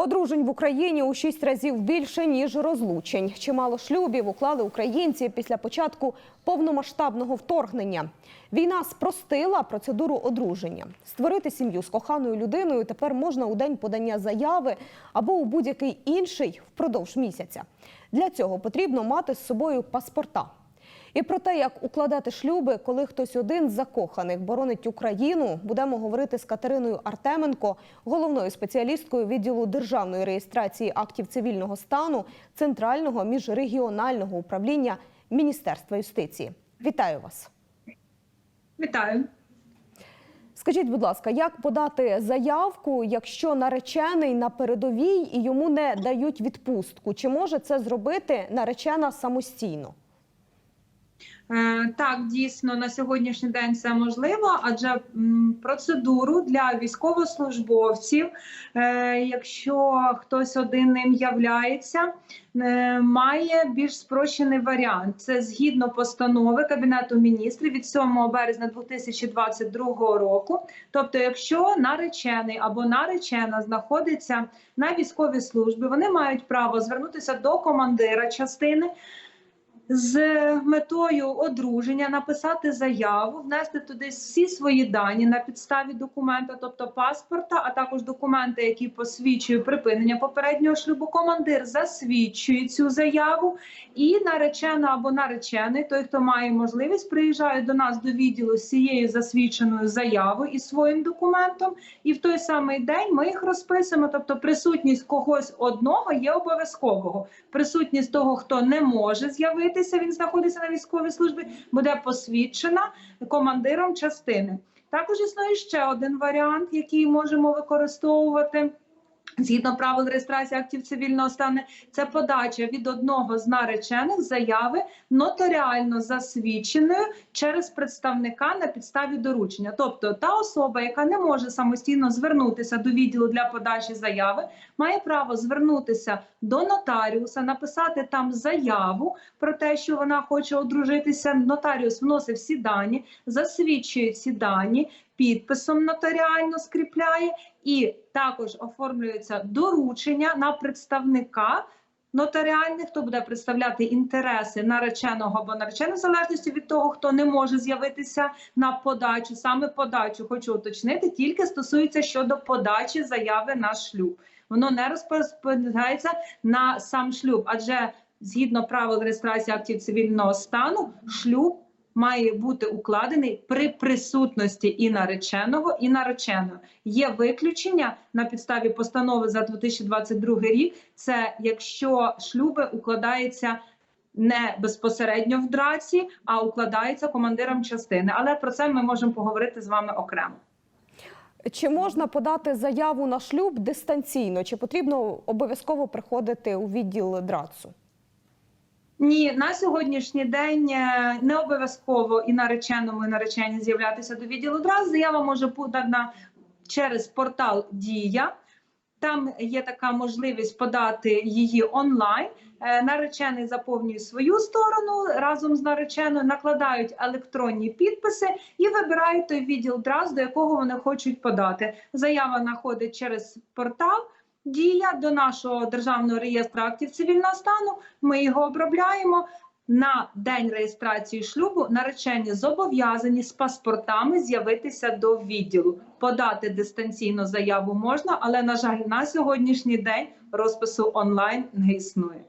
Одружень в Україні у шість разів більше ніж розлучень. Чимало шлюбів уклали українці після початку повномасштабного вторгнення. Війна спростила процедуру одруження. Створити сім'ю з коханою людиною тепер можна у день подання заяви або у будь-який інший впродовж місяця. Для цього потрібно мати з собою паспорта. І про те, як укладати шлюби, коли хтось один з закоханих боронить Україну, будемо говорити з Катериною Артеменко, головною спеціалісткою відділу державної реєстрації актів цивільного стану Центрального міжрегіонального управління Міністерства юстиції. Вітаю вас. Вітаю. Скажіть, будь ласка, як подати заявку, якщо наречений на передовій і йому не дають відпустку? Чи може це зробити наречена самостійно? Е, Так, дійсно на сьогоднішній день це можливо, адже процедуру для військовослужбовців, е, якщо хтось один ним являється, е, має більш спрощений варіант. Це згідно постанови Кабінету міністрів від 7 березня 2022 року. Тобто, якщо наречений або наречена знаходиться на військовій службі, вони мають право звернутися до командира частини з метою одруження написати заяву, внести туди всі свої дані на підставі документа, тобто паспорта, а також документи, які посвідчують припинення попереднього шлюбу. Командир засвідчує цю заяву, і наречена або наречений, той, хто має можливість, приїжджає до нас до відділу з цією засвідченою заявою і своїм документом. І в той самий день ми їх розписуємо. Тобто, присутність когось одного є обов'язкового. Присутність того, хто не може з'явитися, він знаходиться на військовій службі, буде посвідчена командиром частини. Також існує ще один варіант, який можемо використовувати. Згідно правил реєстрації актів цивільного стану, це подача від одного з наречених заяви нотаріально засвідченою через представника на підставі доручення. Тобто та особа, яка не може самостійно звернутися до відділу для подачі заяви, має право звернутися до нотаріуса, написати там заяву про те, що вона хоче одружитися. Нотаріус вносить всі дані, засвідчує ці дані, підписом нотаріально скріпляє, і також оформлюється доручення на представника. Нотаріальний, хто буде представляти інтереси нареченого або нареченої, в залежності від того, хто не може з'явитися на подачу. Саме подачу хочу уточнити, тільки стосується щодо подачі заяви на шлюб. Воно не розпоряджається на сам шлюб, адже згідно правил реєстрації актів цивільного стану, шлюб має бути укладений при присутності і нареченого, і нареченої. Є виключення на підставі постанови за 2022 рік. Це якщо шлюби укладаються не безпосередньо в драці, а укладаються командиром частини. Але про це ми можемо поговорити з вами окремо. Чи можна подати заяву на шлюб дистанційно? Чи потрібно обов'язково приходити у відділ драцу? Ні, на сьогоднішній день е, не обов'язково і нареченому, і нареченій з'являтися до відділу одразу. Заява може подана через портал Дія. Там є така можливість подати її онлайн. Е, Наречений заповнює свою сторону разом з нареченою, накладають електронні підписи і вибирають той відділ драз, до якого вони хочуть подати. Заява находить через портал. Дія до нашого державного реєстру актів цивільного стану. Ми його обробляємо. На день реєстрації шлюбу наречені зобов'язані з паспортами з'явитися до відділу. Подати дистанційно заяву можна, але на жаль, на сьогоднішній день розпису онлайн не існує.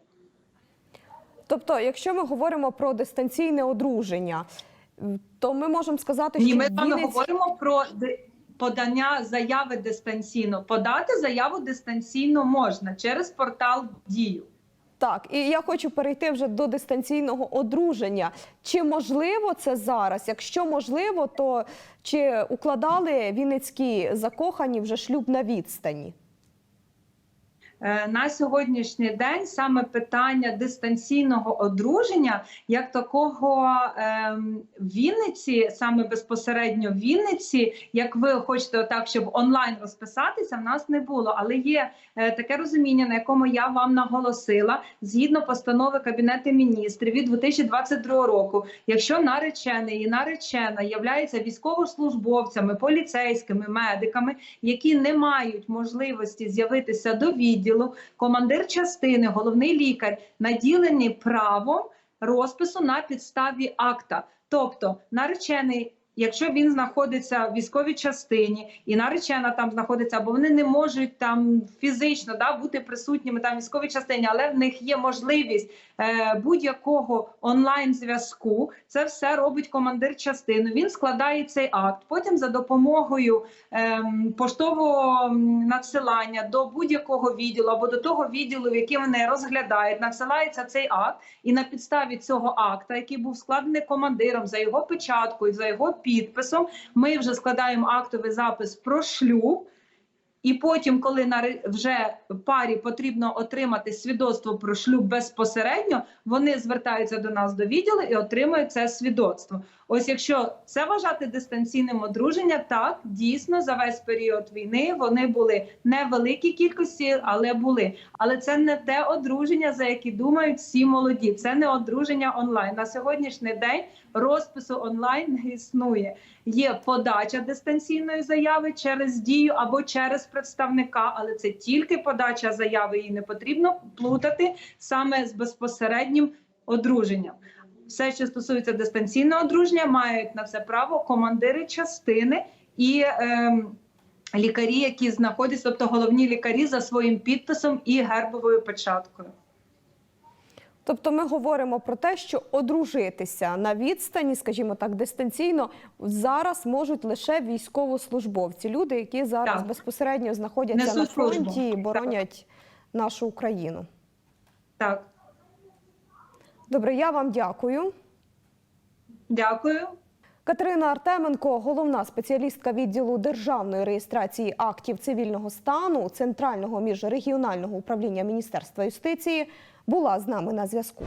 Тобто, якщо ми говоримо про дистанційне одруження, то ми можемо сказати, Ні, що ми з вами Вінниць- говоримо про подання заяви дистанційно. Подати заяву дистанційно можна через портал Дію. Так, і я хочу перейти вже до дистанційного одруження. Чи можливо це зараз? Якщо можливо, то чи укладали вінницькі закохані вже шлюб на відстані? Е, На сьогоднішній день саме питання дистанційного одруження, як такого ем, в Вінниці, саме безпосередньо в Вінниці, як ви хочете отак, щоб онлайн розписатися, в нас не було. Але є е, таке розуміння, на якому я вам наголосила, згідно постанови Кабінету міністрів від 2022 року, якщо наречений і наречена являються військовослужбовцями, поліцейськими, медиками, які не мають можливості з'явитися до відділу, командир частини, головний лікар наділені правом розпису на підставі акта. Тобто наречений, якщо він знаходиться в військовій частині і наречена там знаходиться, або вони не можуть там фізично да, бути присутніми там в військовій частині, але в них є можливість е, будь-якого онлайн зв'язку. Це все робить командир частини. Він складає цей акт. Потім за допомогою ем, поштового надсилання до будь-якого відділу або до того відділу, в який вони розглядають, надсилається цей акт, і на підставі цього акта, який був складений командиром за його печаткою, за його підписом, ми вже складаємо актовий запис про шлюб. І потім, коли на вже парі потрібно отримати свідоцтво про шлюб безпосередньо, вони звертаються до нас до відділу і отримують це свідоцтво. Ось якщо це вважати дистанційним одруження, так дійсно за весь період війни вони були невеликі кількості, але були. Але це не те одруження, за яке думають всі молоді. Це не одруження онлайн. На сьогоднішній день розпису онлайн не існує. Є подача дистанційної заяви через дію або через представника, але це тільки подача заяви. Її не потрібно плутати саме з безпосереднім одруженням. Все, що стосується дистанційного одруження, мають на це право командири частини і ем, лікарі, які знаходяться, тобто головні лікарі за своїм підписом і гербовою печаткою. Тобто ми говоримо про те, що одружитися на відстані, скажімо так, дистанційно, зараз можуть лише військовослужбовці, люди, які зараз Так. безпосередньо знаходяться Несуть на службу. фронті і Так. боронять нашу Україну. Так, Добре, я вам дякую. дякую. Катерина Артеменко, головна спеціалістка відділу державної реєстрації актів цивільного стану Центрального міжрегіонального управління Міністерства юстиції, була з нами на зв'язку.